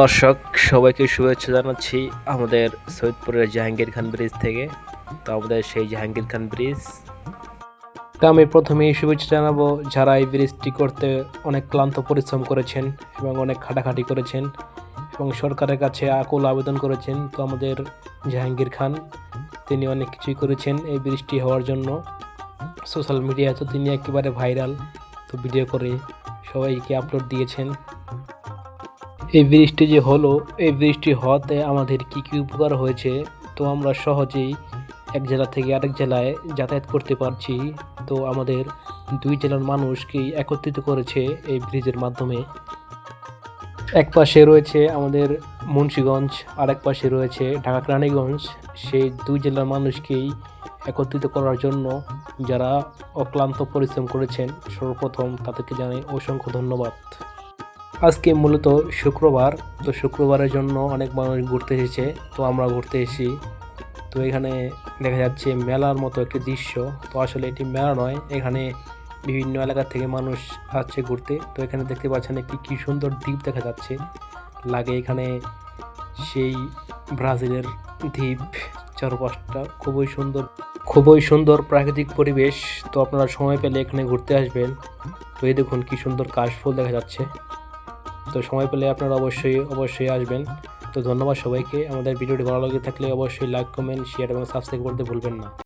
দর্শক, সবাইকে শুভেচ্ছা জানাচ্ছি আমাদের সৈয়দপুরের জাহাঙ্গীর খান ব্রিজ থেকে। তো আমাদের সেই জাহাঙ্গীর খান ব্রিজ। তো আমি প্রথমেই শুভেচ্ছা জানাব, যারা এই ব্রিজটি করতে অনেক ক্লান্ত পরিশ্রম করেছেন এবং অনেক খাটাখাটি করেছেন এবং সরকারের কাছে আকুল আবেদন করেছেন, তো আমাদের জাহাঙ্গীর খান, তিনি অনেক কিছুই করেছেন এই ব্রিজটি হওয়ার জন্য। সোশ্যাল মিডিয়ায় তো তিনি একেবারে ভাইরাল, তো ভিডিও করে সবাইকে আপলোড দিয়েছেন। এই ব্রিজটি যে হলো, এই ব্রিজটি হওয়াতে আমাদের কি কি উপকার হয়েছে, তো আমরা সহজেই এক জেলা থেকে আরেক জেলায় যাতায়াত করতে পারছি। তো আমাদের দুই জেলার মানুষকেই একত্রিত করেছে এই ব্রিজের মাধ্যমে। এক পাশে রয়েছে আমাদের মুন্সীগঞ্জ আর এক পাশে রয়েছে ঢাকা রানীগঞ্জ সেই দুই জেলার মানুষকেই একত্রিত করার জন্য যারা অক্লান্ত পরিশ্রম করেছেন, সর্বপ্রথম তাদেরকে জানাই অসংখ্য ধন্যবাদ। আজকে মূলত শুক্রবার, তো শুক্রবারের জন্য অনেক মানুষ ঘুরতে এসেছে, তো আমরা ঘুরতে এসেছি। তো এখানে দেখা যাচ্ছে মেলার মতো একটি দৃশ্য, তো আসলে এটি মেলা নয়, এখানে বিভিন্ন এলাকা থেকে মানুষ আসছে ঘুরতে। তো এখানে দেখতে পাচ্ছেন একটি কি সুন্দর দ্বীপ দেখা যাচ্ছে। লাগে এখানে সেই ব্রাজিলের দ্বীপ, চারপাশটা খুবই সুন্দর খুবই সুন্দর প্রাকৃতিক পরিবেশ। তো আপনারা সময় পেলে এখানে ঘুরতে আসবেন। তো এই দেখুন কি সুন্দর কাশফুল দেখা যাচ্ছে। তো সময় পেলে আপনারা অবশ্যই অবশ্যই আসবেন। তো ধন্যবাদ সবাইকে। আমাদের ভিডিওটি ভালো লাগে থাকলে অবশ্যই লাইক কমেন্ট শেয়ার এবং সাবস্ক্রাইব করতে ভুলবেন না।